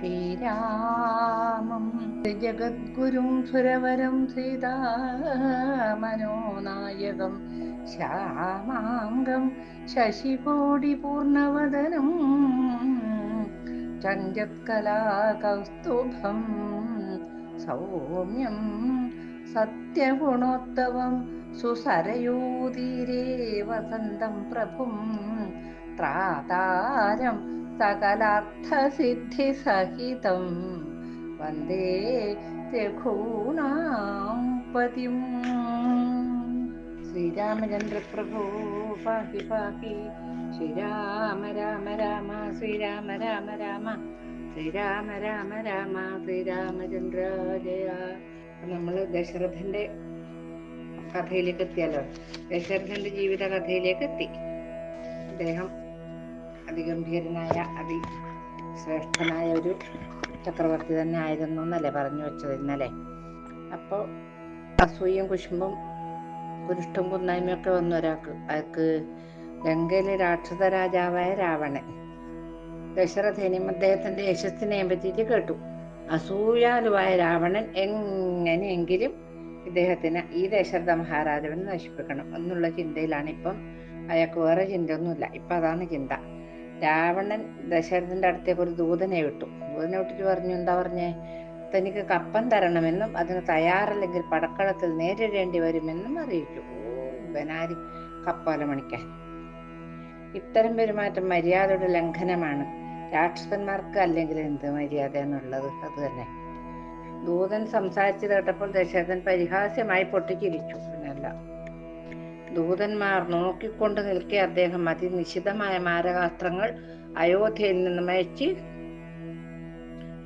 ശ്രീരാമം. ജഗദ്ഗുരും സുരവരം സീതാമനോനായകം ശ്യാമാംഗം ശശികോടിപൂർണവദനം ചഞ്ചത്കലാകൗസ്തുഭം സൗമ്യം സത്യഗുണോത്തമം. സുസരയൂതീരേ വസന്തം പ്രഭും. ത്രാതാരം സകലാർത്ഥസിദ്ധിസഹിതം വന്ദേ രഘൂണാം പതിം ശ്രീരാമചന്ദ്രപ്രഭു പാഹി പാഹി ശ്രീരാമ രാമ രാമ ശ്രീരാമ രാമ രാമ ശ്രീരാമ രാമ രാമ ശ്രീരാമചന്ദ്ര ജയ നമ്മൾ ദശരഥന്റെ കഥയിലേക്ക് എത്തിയാലോ ദശരഥന്റെ ജീവിത കഥയിലേക്ക് എത്തി അദ്ദേഹം അതിഗംഭീരനായ അതി ശ്രേഷ്ഠനായ ഒരു ചക്രവർത്തി തന്നെ ആയിരുന്നു എന്നല്ലേ പറഞ്ഞു വെച്ചത് ഇന്നലെ. അപ്പോൾ അസൂയും കുശുമ്പും കുരുഷ്ടം കുന്നായ്മയൊക്കെ വന്നു ഒരാൾക്ക്. അയാൾക്ക് ലങ്കയിലെ രാക്ഷസ രാജാവായ രാവണൻ. ദശരഥനെയും അദ്ദേഹത്തിന്റെ യശസ്സിനെയും പറ്റിയിട്ട് കേട്ടു. അസൂയാലുവായ രാവണൻ എങ്ങനെയെങ്കിലും ഇദ്ദേഹത്തിന് ഈ ദശരഥ മഹാരാജാവിനെ നശിപ്പിക്കണം എന്നുള്ള ചിന്തയിലാണ് ഇപ്പം അയാൾക്ക് വേറെ ചിന്തയൊന്നുമില്ല. ഇപ്പൊ അതാണ് ചിന്ത. രാവണൻ ദശരഥന്റെ അടുത്തേക്ക് ഒരു ദൂതനെ വിട്ടു. ദൂതനെ വിട്ടിട്ട് പറഞ്ഞു എന്താ പറഞ്ഞേ? തനിക്ക് കപ്പം തരണമെന്നും അതിന് തയ്യാറല്ലെങ്കിൽ പടക്കളത്തിൽ നേരിടേണ്ടി വരുമെന്നും അറിയിച്ചു ബനാരി കപ്പോല മണിക്കാൻ. ഇത്തരം പെരുമാറ്റം മര്യാദയുടെ ലംഘനമാണ്. രാക്ഷസന്മാർക്ക് അല്ലെങ്കിൽ എന്ത് മര്യാദ എന്നുള്ളത് അത് തന്നെ. ദൂതൻ സംസാരിച്ചു കേട്ടപ്പോൾ ദശരഥൻ പരിഹാസ്യമായി പൊട്ടിച്ചിരിച്ചു. പിന്നല്ല ദൂതന്മാർ നോക്കിക്കൊണ്ട് നിൽക്കെ അദ്ദേഹം അതിനിശിതമായ മാരകാസ്ത്രങ്ങൾ അയോധ്യയിൽ നിന്നും അയച്ച്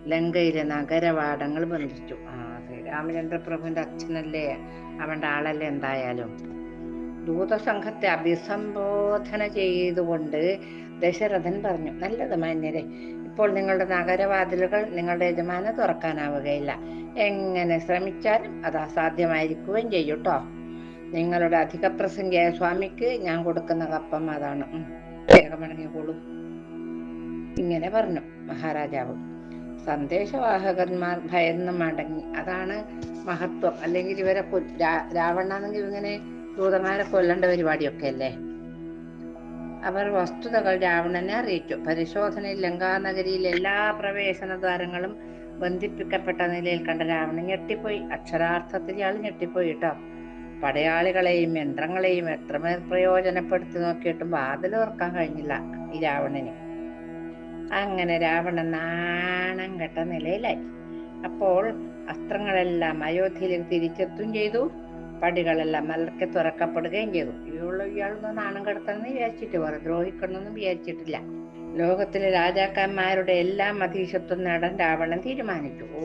ലങ്കയിലെ നഗരവാടങ്ങൾ ബന്ധിച്ചു. ആ ശ്രീരാമചന്ദ്ര പ്രഭുവിന്റെ അച്ഛനല്ലേ? അവന്റെ ആളല്ലേ എന്തായാലും? ദൂതസംഘത്തെ അഭിസംബോധന ചെയ്തുകൊണ്ട് ദശരഥൻ പറഞ്ഞു നല്ലത് മാന്യരെ ഇപ്പോൾ നിങ്ങളുടെ നഗരവാതിലുകൾ നിങ്ങളുടെ യജമാനെ തുറക്കാനാവുകയില്ല. എങ്ങനെ ശ്രമിച്ചാലും അത് അസാധ്യമായിരിക്കുകയും ചെയ്യൂട്ടോ നിങ്ങളുടെ അധിക പ്രസംഗിയായ സ്വാമിക്ക് ഞാൻ കൊടുക്കുന്ന കപ്പം അതാണ്. ഉം. വേഗം മടങ്ങിക്കോളൂ ഇങ്ങനെ പറഞ്ഞു മഹാരാജാവ്. സന്ദേശവാഹകന്മാർ ഭയന്ന് മടങ്ങി. അതാണ് മഹത്വം. അല്ലെങ്കിൽ ഇവരെ രാവണാണെങ്കിൽ ഇങ്ങനെ ദൂതന്മാരെ കൊല്ലേണ്ട പരിപാടിയൊക്കെ അല്ലേ? അവർ വസ്തുതകൾ രാവണനെ അറിയിച്ചു. പരിശോധനയിൽ ലങ്കാനഗരിയിൽ എല്ലാ പ്രവേശന ദ്വാരങ്ങളും ബന്ധിപ്പിക്കപ്പെട്ട നിലയിൽ കണ്ട രാവണൻ ഞെട്ടിപ്പോയി. അക്ഷരാർത്ഥത്തിൽ ഇയാൾ ഞെട്ടിപ്പോയി കേട്ടോ. പടയാളികളെയും യന്ത്രങ്ങളെയും എത്രമേൽ പ്രയോജനപ്പെടുത്തി നോക്കിയിട്ടും വാതിൽ തുറക്കാൻ കഴിഞ്ഞില്ല ഈ രാവണന്. അങ്ങനെ രാവണൻ നാണം കെട്ട നിലയിലായി. അപ്പോൾ അസ്ത്രങ്ങളെല്ലാം അയോധ്യയിലേക്ക് തിരിച്ചെത്തും ചെയ്തു. പടികളെല്ലാം മലർക്കെ തുറക്കപ്പെടുകയും ചെയ്തു. ഇയാൾ ഇയാളൊന്നും നാണം കെടുത്തണമെന്ന് വിചാരിച്ചിട്ട് വേറെ ദ്രോഹിക്കണമെന്നും വിചാരിച്ചിട്ടില്ല. ലോകത്തിലെ രാജാക്കന്മാരുടെ എല്ലാം അധീശത്വം നേടാൻ രാവണൻ തീരുമാനിച്ചു. ഓ.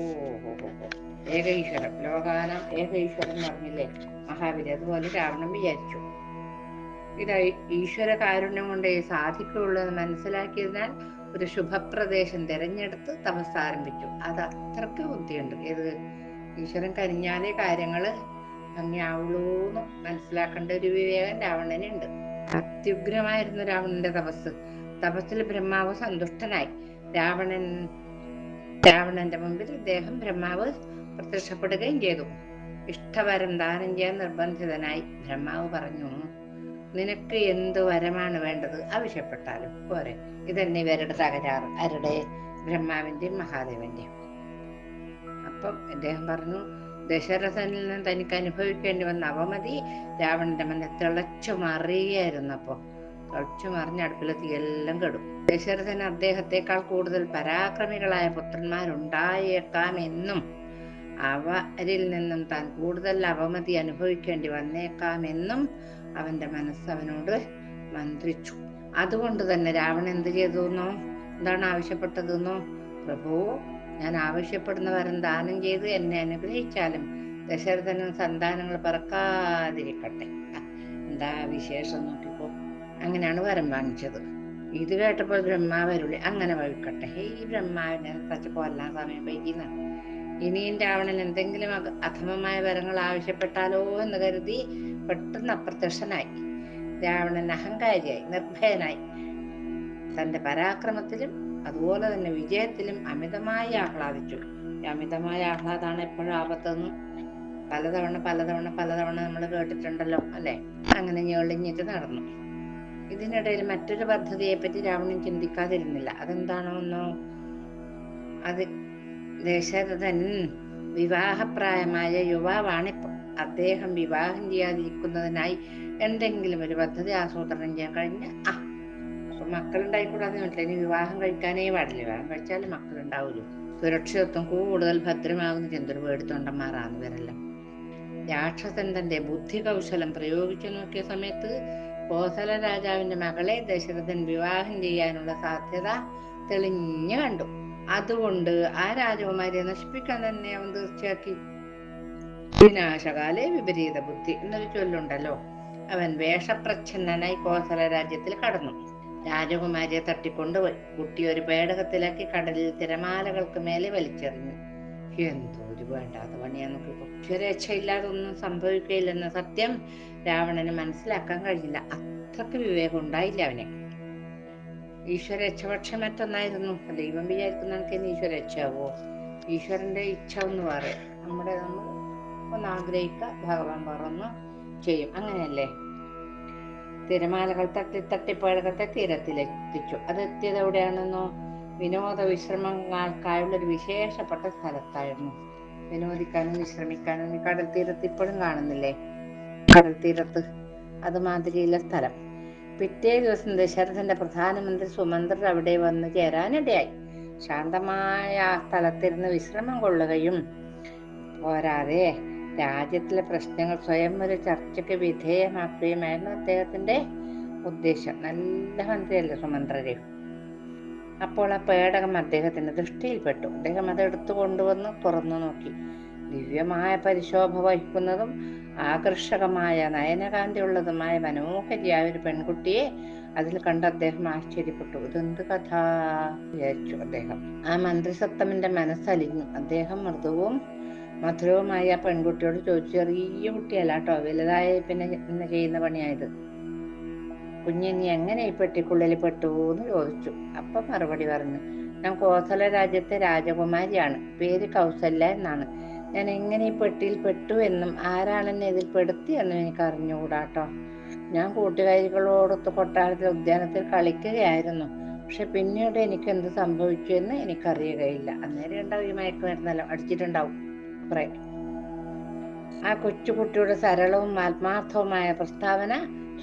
ഏക ഈശ്വരൻ ലോകാനം ഏക ഈശ്വരൻ എന്ന് പറഞ്ഞില്ലേ? മഹാബലി അതുപോലെ രാവണൻ വിചാരിച്ചു. ഇത് ഈശ്വര കാരുണ്യം കൊണ്ടേ സാധിക്കുള്ളൂ എന്ന് മനസ്സിലാക്കിയതിനാൽ ഒരു ശുഭപ്രദേശം തിരഞ്ഞെടുത്ത് തപസ് ആരംഭിച്ചു. അത് അത്രയ്ക്ക് ബുദ്ധിയുണ്ട്. ഏത് ഈശ്വരൻ കനിഞ്ഞാലേ കാര്യങ്ങൾ ഭംഗിയാവുള്ളൂ എന്ന് മനസ്സിലാക്കേണ്ട ഒരു വിവേകം രാവണനുണ്ട്. അത്യുഗ്രമായിരുന്നു രാവണന്റെ തപസ്. തപസ്സിൽ ബ്രഹ്മാവ് സന്തുഷ്ടനായി. രാവണൻ രാവണന്റെ മുമ്പിൽ ഇദ്ദേഹം ബ്രഹ്മാവ് പ്രത്യക്ഷപ്പെടുകയും ചെയ്തു. ഇഷ്ടവരം ദാനം ചെയ്യാൻ നിർബന്ധിതനായി ബ്രഹ്മാവ് പറഞ്ഞു നിനക്ക് എന്ത് വരമാണ് വേണ്ടത്? ആവശ്യപ്പെട്ടാലും പോരെ. ഇതന്നെ ഇവരുടെ തകരാറ്. ആരുടെ ബ്രഹ്മാവിന്റെയും മഹാദേവന്റെയും അപ്പം അദ്ദേഹം പറഞ്ഞു ദശരഥനിൽ നിന്ന് തനിക്ക് അനുഭവിക്കേണ്ടി വന്ന അവമതി. രാവണന്റെ മനസ്സിൽ തിളച്ചു മറിയായിരുന്നു അപ്പോ തിളച്ചു മറിഞ്ഞ അടുപ്പിലെത്തി എല്ലാം കെടും. ദശരഥന് അദ്ദേഹത്തെക്കാൾ കൂടുതൽ പരാക്രമികളായ പുത്രന്മാരുണ്ടായേക്കാം എന്നും അവരിൽ നിന്നും താൻ കൂടുതൽ അവമതി അനുഭവിക്കേണ്ടി വന്നേക്കാമെന്നും അവന്റെ മനസ്സ് അവനോട് മന്ത്രിച്ചു. അതുകൊണ്ട് തന്നെ രാവണൻ എന്ത് ചെയ്തുവെന്നോ എന്താണ് ആവശ്യപ്പെട്ടതെന്നോ? പ്രഭു ഞാൻ ആവശ്യപ്പെടുന്ന വരം ദാനം ചെയ്ത് എന്നെ അനുഗ്രഹിച്ചാലും ദശരഥനും സന്താനങ്ങൾ പറക്കാതിരിക്കട്ടെ. എന്താ വിശേഷം നോക്കിപ്പോ അങ്ങനെയാണ് വരം വാങ്ങിച്ചത്. ഇത് കേട്ടപ്പോൾ ബ്രഹ്മാവരുളി അങ്ങനെ വഴിക്കട്ടെ. ഈ ബ്രഹ്മാവിനെ തച്ചപ്പോ എല്ലാ സമയം വൈകുന്ന ഇനിയും രാവണൻ എന്തെങ്കിലും അധമമായ വരങ്ങൾ ആവശ്യപ്പെട്ടാലോ എന്ന് കരുതി പെട്ടെന്ന് അപ്രത്യക്ഷനായി. രാവണൻ അഹങ്കാരിയായി നിർഭയനായി. തന്റെ പരാക്രമത്തിലും അതുപോലെ തന്നെ വിജയത്തിലും അമിതമായി ആഹ്ലാദിച്ചു. അമിതമായ ആഹ്ലാദമാണ് എപ്പോഴും ആപത്തെന്ന് പലതവണ പലതവണ പലതവണ നമ്മൾ കേട്ടിട്ടുണ്ടല്ലോ അല്ലെ? അങ്ങനെ ഞെളിഞ്ഞിട്ട് നടന്നു. ഇതിനിടയിൽ മറ്റൊരു പദ്ധതിയെ പറ്റി രാവണൻ ചിന്തിക്കാതിരുന്നില്ല. അതെന്താണോന്നോ അത് ദശരഥൻ വിവാഹപ്രായമായ യുവാവാണിപ്പോൾ അദ്ദേഹം വിവാഹം ചെയ്യാതിരിക്കുന്നതിനായി എന്തെങ്കിലും ഒരു പദ്ധതി ആസൂത്രണം ചെയ്യാൻ കഴിഞ്ഞ ആ മക്കളുണ്ടായിക്കൂടാന്ന് പറ്റില്ല ഇനി വിവാഹം കഴിക്കാനേ പാടില്ല. വിവാഹം കഴിച്ചാൽ മക്കളുണ്ടാവുമല്ലോ സുരക്ഷിതത്വം കൂടുതൽ ഭദ്രമാകുന്ന ചെന്തൊരു പേടിത്തൊണ്ടന്മാരാണ് ഇവരെല്ലാം. രാക്ഷസൻ തന്റെ ബുദ്ധി കൗശലം പ്രയോഗിച്ചു നോക്കിയ സമയത്ത് കോസല രാജാവിന്റെ മകളെ ദശരഥൻ വിവാഹം ചെയ്യാനുള്ള സാധ്യത തെളിഞ്ഞു കണ്ടു. അതുകൊണ്ട് ആ രാജകുമാരിയെ നശിപ്പിക്കാൻ തന്നെ അവൻ തീർച്ചയാക്കി. വിനാശകാലെ വിപരീത ബുദ്ധി എന്നൊരു ചൊല്ലുണ്ടല്ലോ. അവൻ വേഷപ്രച്ഛന്നനായി കോസല രാജ്യത്തിൽ കടന്നു. രാജകുമാരിയെ തട്ടിക്കൊണ്ടുപോയി. കുട്ടി ഒരു പേടകത്തിലാക്കി കടലിൽ തിരമാലകൾക്ക് മേലെ വലിച്ചെറിഞ്ഞു. എന്തോ ഒരു വേണ്ടാത്ത പണിയാന്നൊക്കെ ഈശ്വരേച്ഛയില്ലാതെ ഒന്നും സംഭവിക്കുകയില്ലെന്ന സത്യം രാവണന് മനസ്സിലാക്കാൻ കഴിഞ്ഞില്ല. അത്രയ്ക്ക് വിവേകം ഉണ്ടായില്ല അവന്. ഈശ്വരേച്ഛ പക്ഷെ മറ്റൊന്നായിരുന്നു ദൈവം വിചാരിക്കുന്ന നമുക്ക് ഈശ്വര രക്ഷയാവോ? ഈശ്വരന്റെ ഇച്ഛ എന്ന് പറയും. നമ്മുടെ നമ്മൾ ഒന്ന് ആഗ്രഹിക്ക ഭഗവാൻ പറന്ന് ചെയ്യും. അങ്ങനെയല്ലേ? തിരമാലകൾ തട്ടി തട്ടി പേടകത്തെ തീരത്തിലെത്തിച്ചു അതെത്തിയത് എവിടെയാണെന്നോ? വിനോദ വിശ്രമങ്ങൾക്കായുള്ള ഒരു വിശേഷപ്പെട്ട സ്ഥലത്തായിരുന്നു. വിനോദിക്കാനും വിശ്രമിക്കാനും കടൽ തീരത്ത് ഇപ്പോഴും കാണുന്നില്ലേ? കടൽ തീരത്ത്. അതുമാതിരിയുള്ള സ്ഥലം. പിറ്റേ ദിവസം ദശരഥന്റെ പ്രധാനമന്ത്രി സുമന്ത്രർ അവിടെ വന്നു ചേരാനിടയായി. ശാന്തമായ ആ സ്ഥലത്തിരുന്ന് വിശ്രമം കൊള്ളുകയും പോരാതെ രാജ്യത്തിലെ പ്രശ്നങ്ങൾ സ്വയം ഒരു ചർച്ചയ്ക്ക് വിധേയമാക്കുകയുമായിരുന്നു അദ്ദേഹത്തിന്റെ ഉദ്ദേശം. നല്ല മന്ത്രിയല്ലേ സുമന്ത്രരെ? അപ്പോൾ ആ പേടകം അദ്ദേഹത്തിന്റെ ദൃഷ്ടിയിൽപ്പെട്ടു. അദ്ദേഹം അത് എടുത്തു കൊണ്ടുവന്ന് തുറന്നു നോക്കി. ദിവ്യമായ പരിശോഭ വഹിക്കുന്നതും ആകർഷകമായ നയനകാന്തിയുള്ളതുമായ മനോഹരിയായ ഒരു പെൺകുട്ടിയെ അതിൽ കണ്ട് അദ്ദേഹം ആശ്ചര്യപ്പെട്ടു. ഇതെന്ത് കഥ? വിചാരിച്ചു അദ്ദേഹം. ആ മന്ത്രിസത്തമിന്റെ മനസ്സലിഞ്ഞു. അദ്ദേഹം മൃദുവും മധുരവുമായ ആ പെൺകുട്ടിയോട് ചോദിച്ചു ചെറിയ കുട്ടിയല്ല കേട്ടോ വലുതായ പിന്നെ ചെയ്യുന്ന പണിയായത്? കുഞ്ഞി നീ എങ്ങനെ ഈ പെട്ടിക്കുള്ളിൽ പെട്ടു എന്ന് ചോദിച്ചു. അപ്പൊ മറുപടി പറഞ്ഞു ഞാൻ കോസല രാജ്യത്തെ രാജകുമാരിയാണ്. പേര് കൗസല്യ എന്നാണ്. ഞാൻ എങ്ങനെ ഈ പെട്ടിയിൽ പെട്ടു എന്നും ആരാണെന്നെ ഇതിൽ പെടുത്തി എന്നും എനിക്ക് അറിഞ്ഞുകൂടാട്ടോ ഞാൻ കൂട്ടുകാരികളോടൊത്ത് കൊട്ടാരത്തിലെ ഉദ്യാനത്തിൽ കളിക്കുകയായിരുന്നു. പക്ഷെ പിന്നീട് എനിക്ക് എന്ത് സംഭവിച്ചു എന്ന് എനിക്കറിയുകയില്ല. അന്നേരം ഉണ്ടാവും ഈ മയക്കുമരുന്നല്ലോ അടിച്ചിട്ടുണ്ടാവും? കുറെ ആ കൊച്ചുകുട്ടിയുടെ സരളവും ആത്മാർത്ഥവുമായ പ്രസ്താവന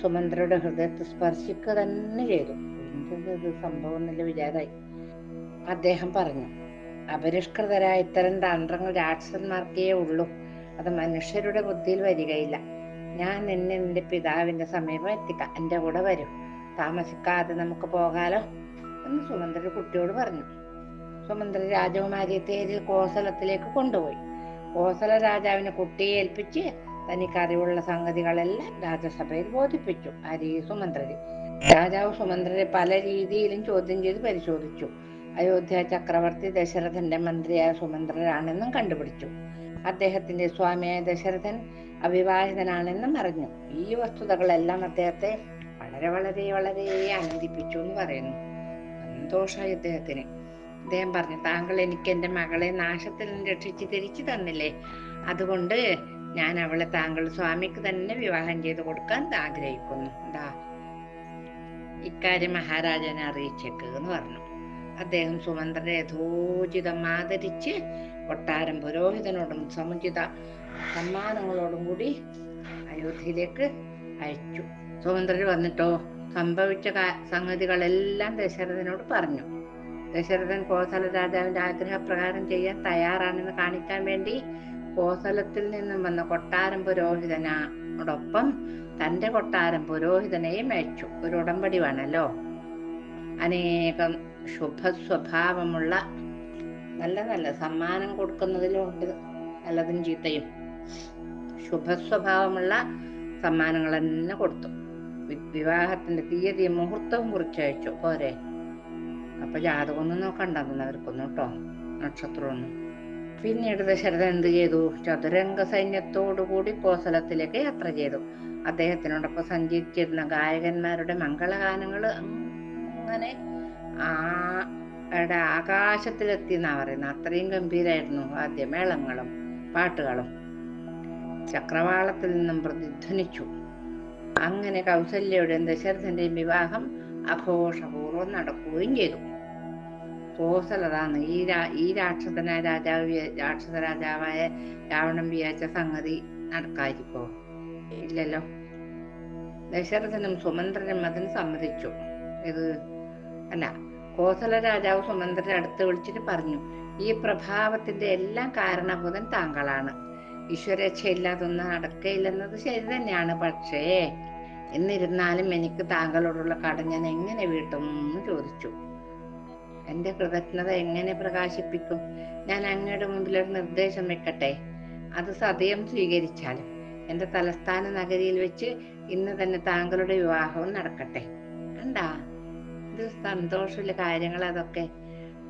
സുമന്ത്രയുടെ ഹൃദയത്തെ സ്പർശിക്കുക തന്നെ ചെയ്തു. എന്ത് ഇത് സംഭവം എന്നുള്ള വിചാരമായി അദ്ദേഹം പറഞ്ഞു അപരിഷ്കൃതരായ ഇത്തരം തന്ത്രങ്ങൾ രാക്ഷസന്മാർക്കേ ഉള്ളൂ. അത് മനുഷ്യരുടെ ബുദ്ധിയിൽ വരികയില്ല. ഞാൻ എന്നെ എന്റെ പിതാവിന്റെ സമീപം എത്തിക്കാം. എന്റെ കൂടെ വരും. താമസിക്കാതെ നമുക്ക് പോകാലോ? എന്ന് സുമന്ത്രി കുട്ടിയോട് പറഞ്ഞു. സുമന്ത്രി രാജകുമാരിയെ തേരിൽ കോസലത്തിലേക്ക് കൊണ്ടുപോയി. കോസല രാജാവിനെ കുട്ടിയെ ഏൽപ്പിച്ച് തനിക്ക് അറിവുള്ള സംഗതികളെല്ലാം രാജസഭയിൽ ബോധിപ്പിച്ചു. അരി സുമന്ത്രര് രാജാവ് സുമന്ത്രരെ പല രീതിയിലും ചോദ്യം ചെയ്ത് പരിശോധിച്ചു. അയോധ്യ ചക്രവർത്തി ദശരഥന്റെ മന്ത്രിയായ സുമന്ത്രനാണെന്നും കണ്ടുപിടിച്ചു. അദ്ദേഹത്തിന്റെ സ്വാമിയായ ദശരഥൻ അവിവാഹിതനാണെന്നും അറിഞ്ഞു. ഈ വസ്തുതകളെല്ലാം അദ്ദേഹത്തെ വളരെ വളരെ വളരെ ആനന്ദിപ്പിച്ചു എന്ന് പറയുന്നു. സന്തോഷമായി അദ്ദേഹത്തിന്. അദ്ദേഹം പറഞ്ഞു താങ്കൾ എനിക്ക് എന്റെ മകളെ നാശത്തിൽ നിന്ന് രക്ഷിച്ച് തിരിച്ചു തന്നില്ലേ? അതുകൊണ്ട് ഞാൻ അവളെ താങ്കൾ സ്വാമിക്ക് തന്നെ വിവാഹം ചെയ്തു കൊടുക്കാൻ ആഗ്രഹിക്കുന്നു. എന്താ ഇക്കാര്യം മഹാരാജനെ അറിയിച്ചേക്ക് എന്ന് പറഞ്ഞു. അദ്ദേഹം സുമന്ത്രനെ യഥോചിതം ആദരിച്ച് കൊട്ടാരം പുരോഹിതനോടും സമുചിത സമ്മാനങ്ങളോടും കൂടി അയോധ്യയിലേക്ക് അയച്ചു. സുമന്ത്രർ വന്നിട്ടോ സംഭവിച്ച സംഗതികളെല്ലാം ദശരഥനോട് പറഞ്ഞു. ദശരഥൻ കോസല രാജാവിന്റെ ആഗ്രഹപ്രകാരം ചെയ്യാൻ തയ്യാറാണെന്ന് കാണിക്കാൻ വേണ്ടി കോസലത്തിൽ നിന്നും വന്ന കൊട്ടാരം പുരോഹിതനോടൊപ്പം തന്റെ കൊട്ടാരം പുരോഹിതനെയും അയച്ചു. ഒരു ഉടമ്പടി വേണല്ലോ. അനേകം ശുഭ സ്വഭാവമുള്ള നല്ല നല്ല സമ്മാനം കൊടുക്കുന്നതിലും ഉണ്ട് നല്ലതും ചീത്തയും. ശുഭ സ്വഭാവമുള്ള സമ്മാനങ്ങൾ തന്നെ കൊടുത്തു. വിവാഹത്തിന്റെ തീയതിയും മുഹൂർത്തവും കുറിച്ചയച്ചു പോരെ. അപ്പൊ ജാതകമൊന്നും നോക്കണ്ടെന്ന് അവർക്കൊന്നും കേട്ടോ. നക്ഷത്രമൊന്നും. പിന്നീട് ദശരഥൻ എന്ത് ചെയ്തു? ചതുരംഗ സൈന്യത്തോടുകൂടി കോസലത്തിലേക്ക് യാത്ര ചെയ്തു. അദ്ദേഹത്തിനോടൊപ്പം സഞ്ചരിച്ചിരുന്ന ഗായകന്മാരുടെ മംഗളഗാനങ്ങൾ അങ്ങനെ ആ അവിടെ ആകാശത്തിലെത്തി എന്നാ പറയുന്നത് അത്രയും ഗംഭീരായിരുന്നു വാദ്യമേളങ്ങളും പാട്ടുകളും. ചക്രവാളത്തിൽ നിന്നും പ്രതിധ്വനിച്ചു. അങ്ങനെ കൗസല്യയുടെയും ദശരഥന്റെയും വിവാഹം അഘോഷപൂർവം നടക്കുകയും ചെയ്തു. കോസലതാണ് ഈ രാ ഈ രാക്ഷസനായ രാജാവ് രാക്ഷസ രാജാവായ രാവണൻ വിചാരിച്ച സംഗതി നടക്കാതിരിക്കോ? ഇല്ലല്ലോ. ദശരഥനും സുമന്ത്രനും അതിന് സമ്മതിച്ചു. ഇത് അല്ല കോസല രാജാവ് സുമന്ത്രനെ അടുത്ത് വിളിച്ചിട്ട് പറഞ്ഞു ഈ പ്രഭാവത്തിന്റെ എല്ലാം കാരണഭൂതൻ താങ്കളാണ്. ഈശ്വരേച്ഛയില്ലാതൊന്നും നടക്കയില്ലെന്നത് ശരി തന്നെയാണ് പക്ഷേ എന്നിരുന്നാലും എനിക്ക് താങ്കളോടുള്ള കടം ഞാൻ എങ്ങനെ വീട്ടും എന്ന് ചോദിച്ചു. എന്റെ കൃതജ്ഞത എങ്ങനെ പ്രകാശിപ്പിക്കും? ഞാൻ അങ്ങയുടെ മുമ്പിൽ ഒരു നിർദ്ദേശം വെക്കട്ടെ? അത് സതയം സ്വീകരിച്ചാലും എന്റെ തലസ്ഥാന നഗരിയിൽ വെച്ച് ഇന്ന് തന്നെ താങ്കളുടെ വിവാഹവും നടക്കട്ടെ. കണ്ടാ ഇത് സന്തോഷമുള്ള കാര്യങ്ങൾ അതൊക്കെ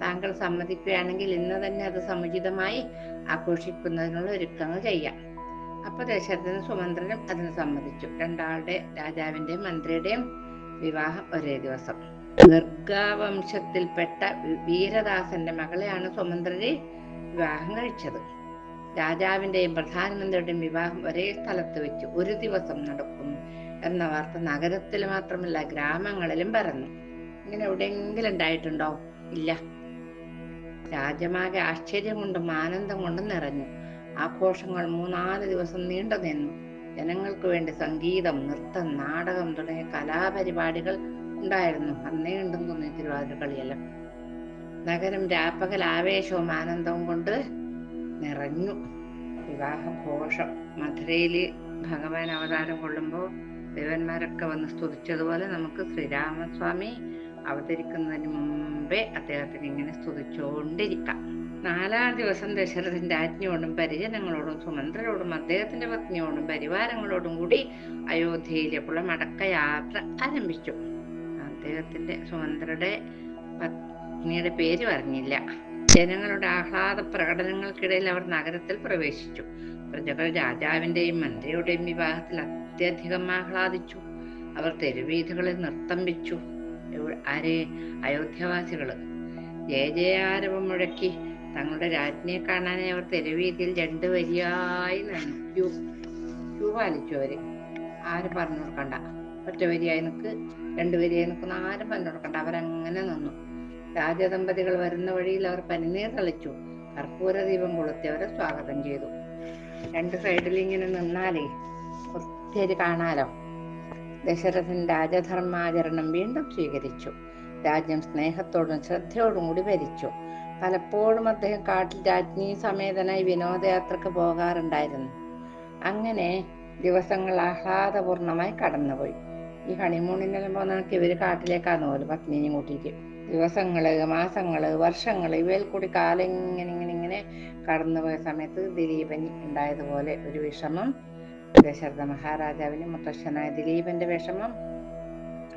താങ്കൾ സമ്മതിക്കുകയാണെങ്കിൽ ഇന്ന് തന്നെ അത് സമുചിതമായി ആഘോഷിക്കുന്നതിനുള്ള ഒരുക്കങ്ങൾ ചെയ്യാം. അപ്പൊ ദശരഥനും സുമന്ത്രനും അതിന് സമ്മതിച്ചു. രണ്ടാളുടെ രാജാവിന്റെയും മന്ത്രിയുടെയും വിവാഹം ഒരേ ദിവസം. ഗർഗാവംശത്തിൽപ്പെട്ട വീരദാസന്റെ മകളെയാണ് സുമന്ത്രരെ വിവാഹം കഴിച്ചത്. രാജാവിന്റെയും പ്രധാനമന്ത്രിയുടെയും വിവാഹം ഒരേ സ്ഥലത്ത് വെച്ച് ഒരു ദിവസം നടക്കുന്നു എന്ന വാർത്ത നഗരത്തിൽ മാത്രമല്ല ഗ്രാമങ്ങളിലും പരന്നു. ഇങ്ങനെ എവിടെയെങ്കിലും ഉണ്ടായിട്ടുണ്ടോ? ഇല്ല. രാജമാകെ ആശ്ചര്യം കൊണ്ടും ആനന്ദം കൊണ്ടും നിറഞ്ഞു ആഘോഷങ്ങൾ മൂന്നാൽ ദിവസം നീണ്ടു നിന്നു. ജനങ്ങൾക്ക് വേണ്ടി സംഗീതം നൃത്തം നാടകം തുടങ്ങിയ കലാപരിപാടികൾ ഉണ്ടായിരുന്നു. അന്നേ ഉണ്ടെന്ന് തോന്നി തിരുവാതിര കളിയെല്ലാം. നഗരം രാപ്പകൽ ആവേശവും ആനന്ദവും കൊണ്ട് നിറഞ്ഞു. വിവാഹഘോഷം. മധുരയിൽ ഭഗവാൻ അവതാരം കൊള്ളുമ്പോൾ ദേവന്മാരൊക്കെ വന്ന് സ്തുതിച്ചതുപോലെ നമുക്ക് ശ്രീരാമസ്വാമി അവതരിക്കുന്നതിന് മുമ്പേ അദ്ദേഹത്തിന് ഇങ്ങനെ സ്തുതിച്ചുകൊണ്ടിരിക്കാം നാലാം ദിവസം ദശരഥൻ രാജ്ഞിയോടും പരിജനങ്ങളോടും സുമന്ത്രരോടും അദ്ദേഹത്തിന്റെ പത്നിയോടും പരിവാരങ്ങളോടും കൂടി അയോധ്യയിലേക്കുള്ള മടക്കയാത്ര ആരംഭിച്ചു. അദ്ദേഹത്തിന്റെ സുമന്ത്രയുടെ പത്നിയുടെ പേര് പറഞ്ഞില്ല. ജനങ്ങളുടെ ആഹ്ലാദ പ്രകടനങ്ങൾക്കിടയിൽ അവർ നഗരത്തിൽ പ്രവേശിച്ചു. പ്രജകൾ രാജാവിന്റെയും മന്ത്രിയുടെയും വിവാഹത്തിൽ അത്യധികം ആഹ്ലാദിച്ചു. അവർ തെരുവീഥുകളിൽ നൃത്തം വെച്ചു. ആരെ? അയോധ്യവാസികൾ ജയ ജയാരവം മുഴക്കി തങ്ങളുടെ രാജ്ഞിയെ കാണാനായി അവർ തെരുവീതിയിൽ രണ്ടു വരിയായി നിന്നു. ക്യൂ ക്യൂ പാലിച്ചു അവർ. ആരും പറഞ്ഞു കൊടുക്കണ്ട? ഒറ്റ വരിയായി നിൽക്ക് രണ്ടു വരിയായി നിൽക്കുന്ന ആരും പറഞ്ഞു കൊടുക്കണ്ട. അവരങ്ങനെ നിന്നു. രാജദമ്പതികൾ വരുന്ന വഴിയിൽ അവർ പനിനീർ തളിച്ചു. കർപ്പൂര ദീപം കൊളുത്തി അവരെ സ്വാഗതം ചെയ്തു. രണ്ട് സൈഡിൽ ഇങ്ങനെ നിന്നാലേ ഒത്തിരി കാണാലോ? ദശരഥൻ രാജധർമാചരണം വീണ്ടും സ്വീകരിച്ചു. രാജ്യം സ്നേഹത്തോടും ശ്രദ്ധയോടും കൂടി ഭരിച്ചു പലപ്പോഴും അദ്ദേഹം കാട്ടിൽ രാജ്ഞി സമേതനായി വിനോദയാത്രക്ക് പോകാറുണ്ടായിരുന്നു. അങ്ങനെ ദിവസങ്ങൾ ആഹ്ലാദപൂർണമായി കടന്നുപോയി. ഈ ഹണിമൂണിനെല്ലാം പോകുന്നവർക്ക് ഇവർ കാട്ടിലേക്കാണ് പോലും പത്നിയും കൂട്ടിയിട്ട്. ദിവസങ്ങൾ മാസങ്ങൾ വർഷങ്ങൾ ഇവയിൽ കൂടി കാലം ഇങ്ങനെ ഇങ്ങനെ ഇങ്ങനെ കടന്നുപോയ സമയത്ത് ദിലീപൻ ഉണ്ടായതുപോലെ ഒരു വിഷമം ദശരഥ മഹാരാജാവിന് മുത്തശ്ശനായ ദിലീപന്റെ വിഷമം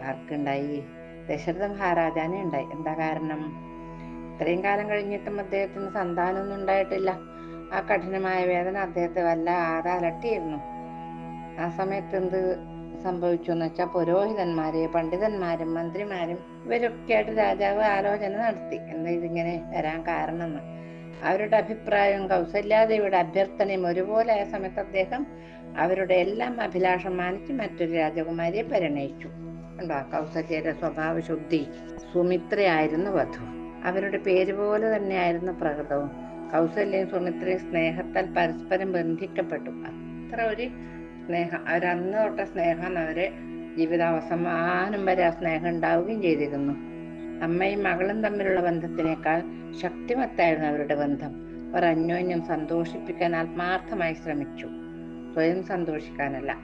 ആർക്കുണ്ടായി? ദശരഥ മഹാരാജാനെ ഉണ്ടായി. എന്താ കാരണം? ഇത്രയും കാലം കഴിഞ്ഞിട്ടും അദ്ദേഹത്തിന് സന്താനമൊന്നും ഉണ്ടായിട്ടില്ല. ആ കഠിനമായ വേദന അദ്ദേഹത്തെ വല്ലാതെ അലട്ടിയിരുന്നു. ആ സമയത്ത് എന്ത് സംഭവിച്ചു എന്ന് വെച്ചാൽ പുരോഹിതന്മാര് പണ്ഡിതന്മാരും മന്ത്രിമാരും ഇവരൊക്കെ ആയിട്ട് രാജാവ് ആലോചന നടത്തി. എന്താ ഇതിങ്ങനെ വരാൻ കാരണം എന്ന് അവരുടെ അഭിപ്രായവും കൗസല്യാദേവിയുടെ അഭ്യർത്ഥനയും ഒരുപോലെ ആയ സമയത്ത് അദ്ദേഹം അവരുടെ എല്ലാം അഭിലാഷം മാനിച്ച് മറ്റൊരു രാജകുമാരിയെ പരിണയിച്ചു. ഉണ്ടോ കൗസല്യയുടെ സ്വഭാവ ശുദ്ധി. സുമിത്രയായിരുന്നു വധു. അവരുടെ പേര് പോലെ തന്നെയായിരുന്നു പ്രകൃതവും. കൗസല്യയും സുമിത്രയും സ്നേഹത്താൽ പരസ്പരം ബന്ധിക്കപ്പെട്ടു. അത്ര ഒരു സ്നേഹം. അവരന്ന് തൊട്ട സ്നേഹം അവരെ ജീവിതാവസാനം വരെ ആ സ്നേഹം ഉണ്ടാവുകയും ചെയ്തിരുന്നു. അമ്മയും മകളും തമ്മിലുള്ള ബന്ധത്തിനേക്കാൾ ശക്തിമത്തായിരുന്നു അവരുടെ ബന്ധം. അവർ അന്യോന്യം സന്തോഷിപ്പിക്കാൻ ആത്മാർത്ഥമായി ശ്രമിച്ചു. സ്വയം സന്തോഷിക്കാനല്ല.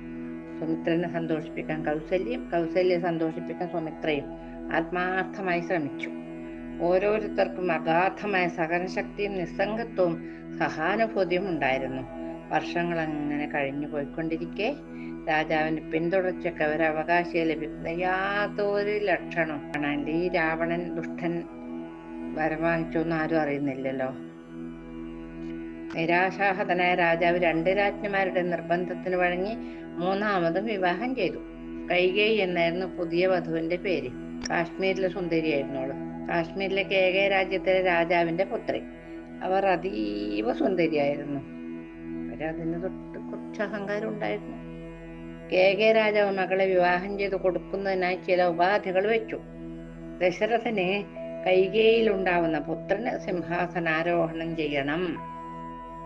സുമിത്രനെ സന്തോഷിപ്പിക്കാൻ കൗസല്യം കൗസല്യം സന്തോഷിപ്പിക്കാൻ സുമിത്രയും ആത്മാർത്ഥമായി ശ്രമിച്ചു. ഓരോരുത്തർക്കും അഗാധമായ സഹനശക്തിയും നിസ്സംഗത്വവും സഹാനുഭൂതിയും ഉണ്ടായിരുന്നു. വർഷങ്ങൾ അങ്ങനെ കഴിഞ്ഞു പോയിക്കൊണ്ടിരിക്കെ രാജാവിന് പിന്തുടർച്ചയ്ക്ക് അവരവകാശിയെ ലഭിക്കുന്ന യാതൊരു ലക്ഷണം ഈ രാവണൻ ദുഷ്ടൻ വരവാങ്ങിച്ചൊന്നും ആരും അറിയുന്നില്ലല്ലോ. നിരാശാഹതനായ രാജാവ് രണ്ട് രാജ്ഞിമാരുടെ നിർബന്ധത്തിന് വഴങ്ങി മൂന്നാമതും വിവാഹം ചെയ്തു. കൈകേ എന്നായിരുന്നു പുതിയ വധുവിന്റെ പേര്. കാശ്മീരിലെ സുന്ദരിയായിരുന്നു അവൾ കാശ്മീരിലെ കെ കെ രാജ്യത്തിലെ രാജാവിന്റെ പുത്രി. അവർ അതീവ സുന്ദരിയായിരുന്നു. അവരതിന് തൊട്ട് കുറച്ച് അഹങ്കാരം ഉണ്ടായിരുന്നു. കെ കെ രാജാവ് മകളെ വിവാഹം ചെയ്ത് കൊടുക്കുന്നതിനായി ചില ഉപാധികൾ വെച്ചു. ദശരഥന് കൈകേയിലുണ്ടാവുന്ന പുത്രന് സിംഹാസനാരോഹണം ചെയ്യണം.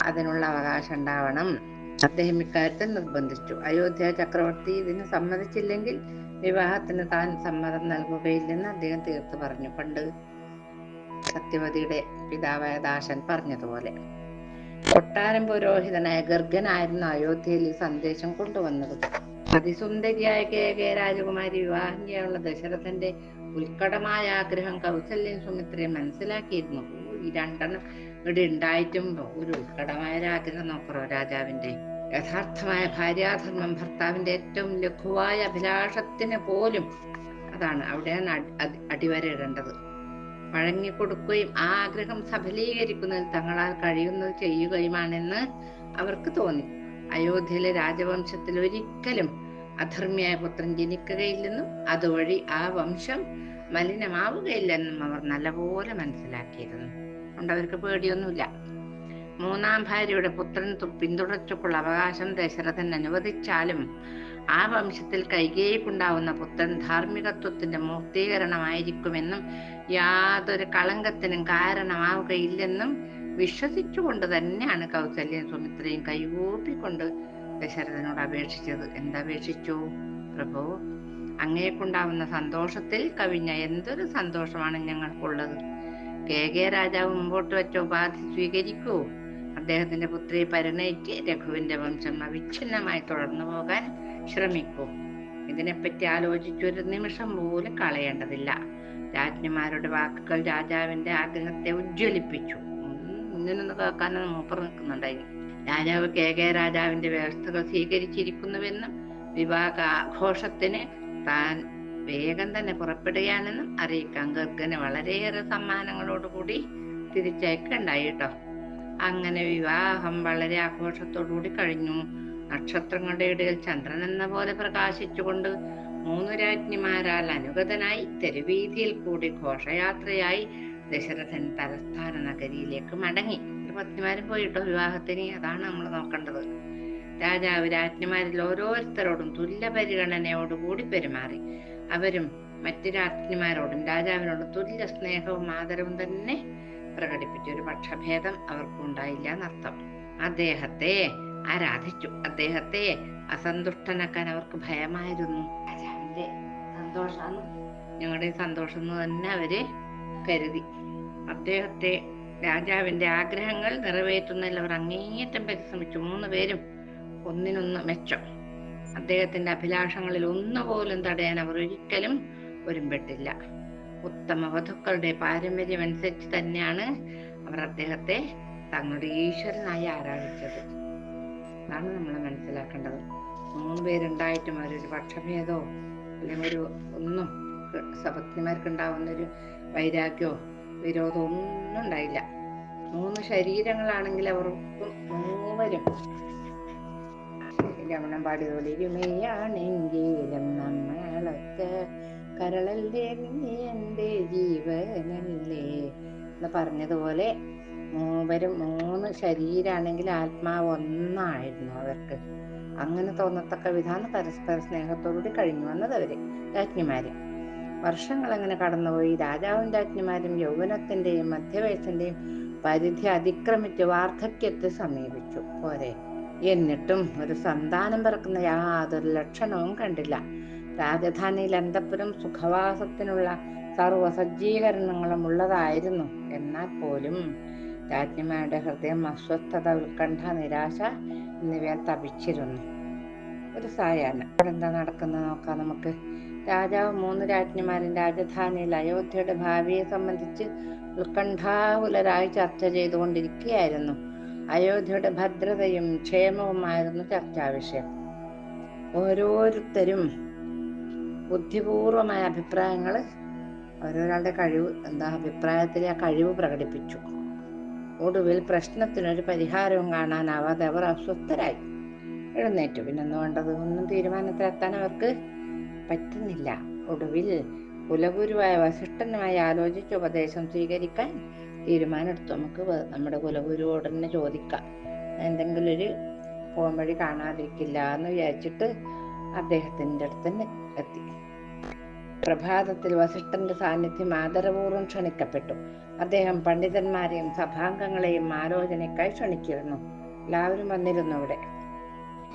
അതിനുള്ള അവകാശം ഉണ്ടാവണം. അദ്ദേഹം ഇക്കാര്യത്തിൽ നിർബന്ധിച്ചു. അയോധ്യ ചക്രവർത്തി ഇതിന് സമ്മതിച്ചില്ലെങ്കിൽ വിവാഹത്തിന് താൻ സമ്മതം നൽകുകയില്ലെന്ന് അദ്ദേഹം തീർത്തു പറഞ്ഞു. പണ്ട് സത്യവതിയുടെ പിതാവായ ദാശൻ പറഞ്ഞതുപോലെ. കൊട്ടാരം പുരോഹിതനായ ഗർഗനായിരുന്നു അയോധ്യയിൽ ഈ സന്ദേശം കൊണ്ടുവന്നത്. അതിസുന്ദരിയായ കെ കെ രാജകുമാരി വിവാഹം ദശരഥന്റെ ഉത്കടമായ ആഗ്രഹം കൗസല്യം സുമിത്രയെ മനസ്സിലാക്കിയിരുന്നു. ഈ രണ്ടെണ്ണം ഇവിടെ ഉണ്ടായിട്ടും ഒരു ഉത്കടമായ ആഗ്രഹം നോക്കറോ രാജാവിന്റെ? യഥാർത്ഥമായ ഭാര്യാധർമ്മം ഭർത്താവിന്റെ ഏറ്റവും ലഘുവായ അഭിലാഷത്തിന് പോലും അതാണ് അവിടെയാണ് അടി- അടി- അടിവരയിടേണ്ടത്. വഴങ്ങിക്കൊടുക്കുകയും ആ ആഗ്രഹം സഫലീകരിക്കുന്നതിൽ തങ്ങളാൽ കഴിയുന്നത് ചെയ്യുകയുമാണെന്ന് അവർക്ക് തോന്നി. അയോധ്യയിലെ രാജവംശത്തിൽ ഒരിക്കലും അധർമ്മിയായ പുത്രൻ ജനിക്കുകയില്ലെന്നും അതുവഴി ആ വംശം മലിനമാവുകയില്ലെന്നും അവർ നല്ലപോലെ മനസ്സിലാക്കിയിരുന്നു. അതുകൊണ്ട് അവർക്ക് പേടിയൊന്നുമില്ല. മൂന്നാം ഭാര്യയുടെ പുത്രൻ പിന്തുടർച്ചക്കുള്ള അവകാശം ദശരഥൻ അനുവദിച്ചാലും ആ വംശത്തിൽ കൈകേയിക്കുണ്ടാവുന്ന പുത്രൻ ധാർമ്മികത്വത്തിന്റെ മൂർത്തീകരണമായിരിക്കുമെന്നും യാതൊരു കളങ്കത്തിനും കാരണമാവുകയില്ലെന്നും വിശ്വസിച്ചുകൊണ്ട് തന്നെയാണ് കൗസല്യം സുമിത്രയും കൈകൂപ്പിക്കൊണ്ട് ദശരഥനോട് അപേക്ഷിച്ചത്. എന്തപേക്ഷിച്ചു? പ്രഭു അങ്ങേക്കുണ്ടാവുന്ന സന്തോഷത്തിൽ കവിഞ്ഞ എന്തൊരു സന്തോഷമാണ് ഞങ്ങൾക്കുള്ളത്. കെ. കെ. രാജാവ് മുമ്പോട്ട് വെച്ച ഉപാധി സ്വീകരിക്കൂ. അദ്ദേഹത്തിന്റെ പുത്രിയെ പരിണയിച്ച് രഘുവിന്റെ വംശം അവിച്ഛിന്നമായി തുടർന്നു പോകാൻ ശ്രമിക്കൂ. ഇതിനെപ്പറ്റി ആലോചിച്ചൊരു നിമിഷം പോലും കളയേണ്ടതില്ല. രാജ്ഞിമാരുടെ വാക്കുകൾ രാജാവിന്റെ ആഗ്രഹത്തെ ഉജ്ജ്വലിപ്പിച്ചു. ഇങ്ങനൊന്ന് കേൾക്കാനൊന്ന് മൂപ്പർ നിൽക്കുന്നുണ്ടായിരുന്നു രാജാവ് കെ കെ രാജാവിന്റെ വ്യവസ്ഥകൾ സ്വീകരിച്ചിരിക്കുന്നുവെന്നും വിവാഹ ആഘോഷത്തിന് താൻ വേഗം തന്നെ പുറപ്പെടുകയാണെന്നും അറിയിക്കാൻ ഗർഗന് വളരെയേറെ സമ്മാനങ്ങളോടുകൂടി തിരിച്ചയക്കുണ്ടായി കേട്ടോ അങ്ങനെ വിവാഹം വളരെ ആഘോഷത്തോടുകൂടി കഴിഞ്ഞു. നക്ഷത്രങ്ങളുടെ ഇടയിൽ ചന്ദ്രൻ എന്ന പോലെ പ്രകാശിച്ചുകൊണ്ട് മൂന്ന് രാജ്ഞിമാരാൽ അനുഗതനായി തെരുവീതിയിൽ കൂടി ഘോഷയാത്രയായി ദശരഥൻ തലസ്ഥാന നഗരിയിലേക്ക് മടങ്ങി. പത്നിമാരും പോയിട്ടോ വിവാഹത്തിന്? അതാണ് നമ്മൾ നോക്കേണ്ടത്. രാജാവ് രാജ്ഞിമാരിൽ ഓരോരുത്തരോടും തുല്യ പരിഗണനയോടുകൂടി പെരുമാറി. അവരും മറ്റു രാജ്ഞിമാരോടും രാജാവിനോട് തുല്യ സ്നേഹവും ആദരവും തന്നെ പ്രകടിപ്പിച്ചു ഒരു പക്ഷഭേദം അവർക്കുണ്ടായില്ല എന്നർത്ഥം. അദ്ദേഹത്തെ ആരാധിച്ചു. അദ്ദേഹത്തെ അസന്തുഷ്ടനാക്കാൻ അവർക്ക് ഭയമായിരുന്നു. രാജാവിന്റെ സന്തോഷമാണ് ഞങ്ങളുടെ സന്തോഷം എന്ന് തന്നെ അവർ കരുതി. അദ്ദേഹത്തെ രാജാവിന്റെ ആഗ്രഹങ്ങൾ നിറവേറ്റുന്നതിൽ അവർ അങ്ങേയറ്റം പരിശ്രമിച്ചു. മൂന്ന് പേരും ഒന്നിനൊന്ന് മെച്ചം. അദ്ദേഹത്തിന്റെ അഭിലാഷങ്ങളിൽ ഒന്നുപോലും തടയാൻ അവർ ഒരിക്കലും ഒരുമ്പെട്ടില്ല. ഉത്തമ വധുക്കളുടെ പാരമ്പര്യം അനുസരിച്ച് തന്നെയാണ് അവർ അദ്ദേഹത്തെ തങ്ങളുടെ ഈശ്വരനായി ആരാധിച്ചത്. അതാണ് നമ്മൾ മനസ്സിലാക്കേണ്ടത്. മൂന്ന് പേരുണ്ടായിട്ടും അവരൊരു പക്ഷഭേദോ അല്ലെങ്കിൽ ഒരു ഒന്നും സപത്നിമാർക്ക് ഉണ്ടാകുന്ന ഒരു വൈരാഗ്യമോ വിരോധമോ ഒന്നും ഉണ്ടായില്ല. മൂന്ന് ശരീരങ്ങളാണെങ്കിൽ അവർക്കും മൂവരും രമണം പാടിയതുപോലെ ഇരുമയാണെങ്കിലും നമ്മളൊക്കെ കരളല്ലേ നീ ജീവനല്ലേ എന്ന് പറഞ്ഞതുപോലെ മൂവരും മൂന്ന് ശരീരാണെങ്കിൽ ആത്മാവ് ഒന്നായിരുന്നു അവർക്ക്. അങ്ങനെ തോന്നത്തക്ക വിധാന പരസ്പര സ്നേഹത്തോടുകൂടി കഴിഞ്ഞു വന്നത് അവർ രാജ്ഞിമാര്. വർഷങ്ങൾ അങ്ങനെ കടന്നുപോയി. രാജാവും രാജ്ഞിമാരും യൗവനത്തിന്റെയും മധ്യവയസ്സിന്റെയും പരിധി അതിക്രമിച്ച് വാർദ്ധക്യത്തെ സമീപിച്ചു. പോരെ. എന്നിട്ടും ഒരു സന്താനം പിറക്കുന്ന യാതൊരു ലക്ഷണവും കണ്ടില്ല. രാജധാനിയിൽ അന്തപ്പുരം സുഖവാസത്തിനുള്ള സർവസജ്ജീകരണങ്ങളും ഉള്ളതായിരുന്നു. എന്നാൽ പോലും രാജ്ഞിമാരുടെ ഹൃദയം അസ്വസ്ഥത ഉത്കണ്ഠ നിരാശ എന്നിവയാൽ തപിച്ചിരുന്നു. ഒരു സായാഹ്നം. അവിടെ എന്താ നടക്കുന്നത് നോക്കാം നമുക്ക്. രാജാവ് മൂന്ന് രാജ്ഞിമാരും രാജധാനിയിൽ അയോധ്യയുടെ ഭാവിയെ സംബന്ധിച്ച് ഉത്കണ്ഠാകുലരായി ചർച്ച ചെയ്തുകൊണ്ടിരിക്കുകയായിരുന്നു. അയോധ്യയുടെ ഭദ്രതയും ക്ഷേമവുമായിരുന്നു ചർച്ചാ വിഷയം ഓരോരുത്തരും ബുദ്ധിപൂർവമായ അഭിപ്രായങ്ങൾ ഓരോരാളുടെ കഴിവ് എന്താ അഭിപ്രായത്തിലെ ആ കഴിവ് പ്രകടിപ്പിച്ചു. ഒടുവിൽ പ്രശ്നത്തിനൊരു പരിഹാരവും കാണാനാവാതെ അവർ അസ്വസ്ഥരായി. എഴുന്നേറ്റു. പിന്നെ ഒന്നും വേണ്ടത്? ഒന്നും തീരുമാനത്തിലെത്താൻ അവർക്ക് പറ്റുന്നില്ല. ഒടുവിൽ കുലഗുരുവായ വസിഷ്ഠനുമായി ആലോചിച്ച് ഉപദേശം സ്വീകരിക്കാൻ തീരുമാനമെടുത്തു. നമുക്ക് നമ്മുടെ കുലഗുരുവോട് തന്നെ ചോദിക്കാം. എന്തെങ്കിലും ഒരു പോംവഴി വഴി കാണാതിരിക്കില്ല എന്ന് വിചാരിച്ചിട്ട് അദ്ദേഹത്തിന്റെ അടുത്ത് തന്നെ എത്തി. പ്രഭാതത്തിൽ വസിഷ്ഠന്റെ സാന്നിധ്യം ആദരപൂർവം ക്ഷണിക്കപ്പെട്ടു. അദ്ദേഹം പണ്ഡിതന്മാരെയും സഭാംഗങ്ങളെയും ആലോചനയ്ക്കായി ക്ഷണിച്ചിരുന്നു. എല്ലാവരും വന്നിരുന്നു അവിടെ.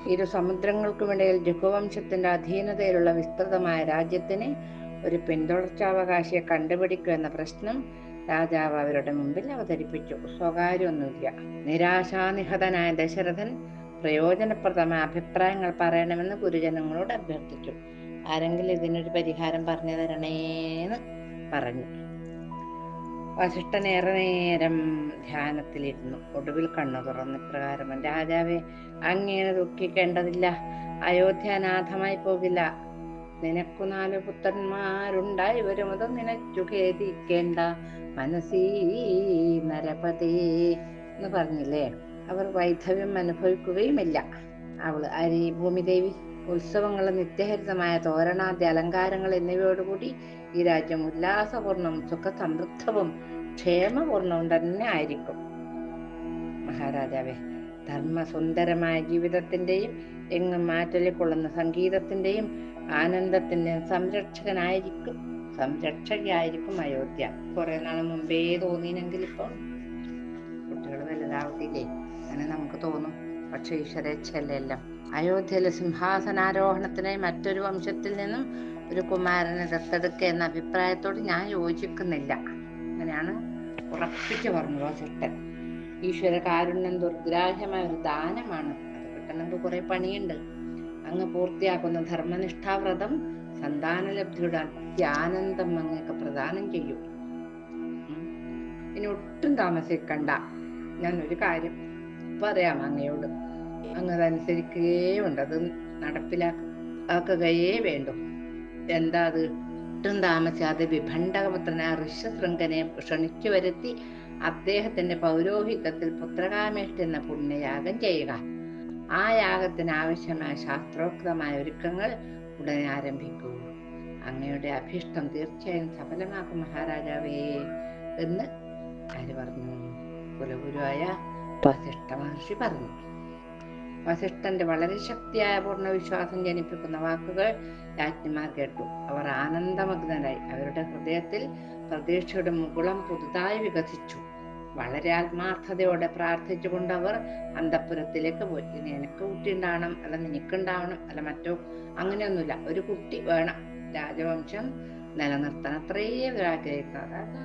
ഇരു സമുദ്രങ്ങൾക്കുമിടയിൽ രഘുവംശത്തിന്റെ അധീനതയിലുള്ള വിസ്തൃതമായ രാജ്യത്തിന് ഒരു പിന്തുടർച്ചാവകാശിയെ കണ്ടുപിടിക്കുക എന്ന പ്രശ്നം രാജാവ് അവരുടെ മുമ്പിൽ അവതരിപ്പിച്ചു. സ്വകാര്യമൊന്നുമില്ല. നിരാശാനിഹതനായ ദശരഥൻ പ്രയോജനപ്രദമായ അഭിപ്രായങ്ങൾ പറയണമെന്ന് ഗുരുജനങ്ങളോട് അഭ്യർത്ഥിച്ചു. ആരെങ്കിലും ഇതിനൊരു പരിഹാരം പറഞ്ഞു തരണേന്ന് പറഞ്ഞു. വസിഷ്ഠനേറെ നേരം ധ്യാനത്തിലിരുന്നു. ഒടുവിൽ കണ്ണു തുറന്നു. ഇപ്രകാരം രാജാവെ അങ്ങനെ ദുഃഖിക്കേണ്ടതില്ല. അയോധ്യാനാഥമായി പോകില്ല. നിനക്കു നാല് പുത്രന്മാരുണ്ടായി വരുമത് നിനച്ചു ഖേദിക്കേണ്ട മനസ്സീ നരപതേ എന്ന് പറഞ്ഞില്ലേ? അവർ വൈധവ്യം അനുഭവിക്കുകയുമില്ല. അവൾ അരി ഭൂമിദേവി ഉത്സവങ്ങൾ നിത്യഹരിതമായ തോരണാദ്യ അലങ്കാരങ്ങൾ എന്നിവയോടുകൂടി ഈ രാജ്യം ഉല്ലാസപൂർണവും സുഖസമൃദ്ധവും ക്ഷേമപൂർണവും തന്നെ ആയിരിക്കും. മഹാരാജാവേ ധർമ്മസുന്ദരമായ ജീവിതത്തിന്റെയും എങ്ങും മാറ്റൊലിക്കൊള്ളുന്ന സംഗീതത്തിന്റെയും ആനന്ദത്തിന്റെയും സംരക്ഷകനായിരിക്കും സംരക്ഷകയായിരിക്കും അയോധ്യ. കുറെ നാൾ മുമ്പേ തോന്നിനെങ്കിൽ ഇപ്പം കുട്ടികൾ വലുതാവത്തില്ലേ? അങ്ങനെ നമുക്ക് തോന്നും. പക്ഷെ ഈശ്വരേച്ഛയല്ലേ അയോധ്യയിലെ സിംഹാസനാരോഹണത്തിനായി മറ്റൊരു വംശത്തിൽ നിന്നും ഒരു കുമാരനെ ദത്തെടുക്കുക എന്ന അഭിപ്രായത്തോട് ഞാൻ യോജിക്കുന്നില്ല. അങ്ങനെയാണ് ഉറപ്പിച്ചു പറഞ്ഞു വസിഷ്ഠൻ ഈശ്വര കാരുണ്യം ദുർഗ്രാഹ്യമായ ഒരു ദാനമാണ്. അത് കിട്ടണമെങ്കിൽ കുറെ പണിയുണ്ട്. അങ്ങ് പൂർത്തിയാക്കുന്ന ധർമ്മനിഷ്ഠാവ്രതം സന്താനലബ്ധിയുടെ അത്യാനന്ദം അങ്ങേക്ക് പ്രദാനം ചെയ്യും. ഇനി ഒട്ടും താമസിക്കണ്ട. ഞാൻ ഒരു കാര്യം പറയാം അങ്ങയോട്. അങ്ങ് അതനുസരിക്കുകയേ ഉണ്ട് അത് നടപ്പിലാക്കുകയേ വേണ്ടു. എന്താ അത് ഒട്ടും താമസിയാതെ വിഭണ്ഡകപുത്രനായ ഋഷ്യശൃംഖനെ ക്ഷണിച്ചു വരുത്തി അദ്ദേഹത്തിന്റെ പൗരോഹിത്യത്തിൽ പുത്രകാമേഷ്ടി എന്ന പുണ്യയാഗം ചെയ്യുക. ആ യാഗത്തിന് ആവശ്യമായ ശാസ്ത്രോക്തമായ ഒരുക്കങ്ങൾ ഉടനെ ആരംഭിക്കൂ. അങ്ങയുടെ അഭീഷ്ടം തീർച്ചയായും സഫലമാക്കും മഹാരാജാവേ എന്ന് ആര് പറഞ്ഞു. കുലഗുരുവായ വസിഷ്ഠ മഹർഷി പറഞ്ഞു. വസിഷ്ഠന്റെ വളരെ ശക്തിയായ പൂർണ വിശ്വാസം ജനിപ്പിക്കുന്ന വാക്കുകൾ രാജ്ഞിമാർ കേട്ടു. അവർ ആനന്ദമഗ്നരായി. അവരുടെ ഹൃദയത്തിൽ പ്രതീക്ഷയുടെ മുകുളം പുതുതായി വികസിച്ചു. വളരെ ആത്മാർത്ഥതയോടെ പ്രാർത്ഥിച്ചുകൊണ്ട് അവർ അന്തപ്പുരത്തിലേക്ക് പോയി. ഇനി എനിക്ക് കുട്ടി ഉണ്ടാവണം അല്ല നിനക്കുണ്ടാവണം അല്ല മറ്റോ അങ്ങനെയൊന്നുമില്ല. ഒരു കുട്ടി വേണം. രാജവംശം നിലനിർത്താൻ അത്രയും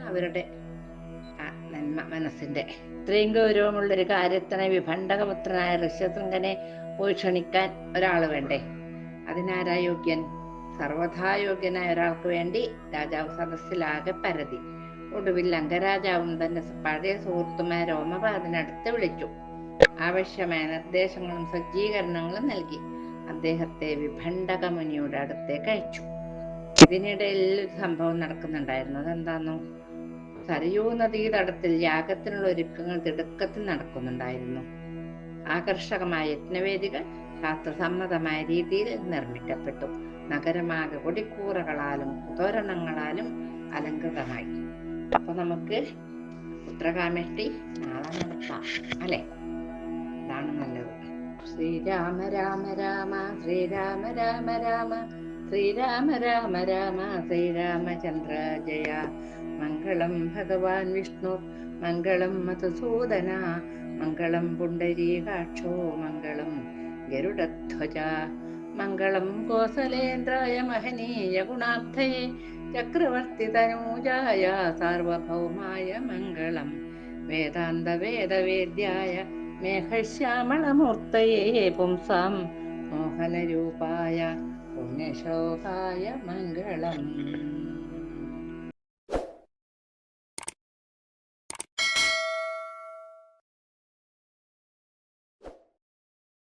അവരുടെ നന്മ മനസ്സിന്റെ. ഇത്രയും ഗൗരവമുള്ളൊരു കാര്യത്തിനെ വിഭണ്ഡകപുത്രനായ ഋഷ്യശൃംഖനെ പോയി ക്ഷണിക്കാൻ ഒരാൾ വേണ്ടേ? അതിനാരാ യോഗ്യൻ സർവഥാ യോഗ്യനായ ഒരാൾക്ക് വേണ്ടി രാജാവ് സദസ്സിലാകെ പരതി. ഒടുവിൽ അംഗരാജാവും തന്റെ പഴയ സുഹൃത്തുമായ രോമപാദനടുത്ത് വിളിച്ചു. ആവശ്യമായ നിർദ്ദേശങ്ങളും സജ്ജീകരണങ്ങളും നൽകി. അദ്ദേഹത്തെ വിഭണ്ഡക മുനിയുടെ അടുത്തേക്ക് അയച്ചു. ഇതിനിടയിൽ സംഭവം നടക്കുന്നുണ്ടായിരുന്നു. അതെന്താന്നോ? സരയൂ നദീതടത്തിൽ യാഗത്തിനുള്ള ഒരുക്കങ്ങൾ തിടുക്കത്തിൽ നടക്കുന്നുണ്ടായിരുന്നു. ആകർഷകമായ യജ്ഞവേദികൾ ശാസ്ത്രസമ്മതമായ രീതിയിൽ നിർമ്മിക്കപ്പെട്ടു. നഗരമാകെ കൊടിക്കൂറകളാലും തോരണങ്ങളാലും അലങ്കൃതമായി അപ്പൊ നമുക്ക് ഉത്തരകാമേഷ്ടി നാളെ നടത്താം അല്ലെ? അതാണ് നല്ലത്. ശ്രീരാമ രാമ രാമ ശ്രീരാമ രാമ രാമ ശ്രീരാമ രാമ രാമ ശ്രീരാമചന്ദ്ര ജയ. മംഗളം ഭഗവാൻ വിഷ്ണു മംഗളം മധുസൂദന മംഗളം പുണ്ടരീകാക്ഷോ മംഗളം ഗരുഡധ്വജ മംഗളം കോസലേന്ദ്രായ മഹനീയ ഗുണാബ്ധയെ ചക്രവർത്തി തനൂജായ സാർവഭൗമായ മംഗളം വേദാന്ത വേദവേദ്യായ മേഘശ്യാമളമൂർത്തയേ പുംസാം മോഹനരൂപായ പുണ്യശോകായ മംഗളം.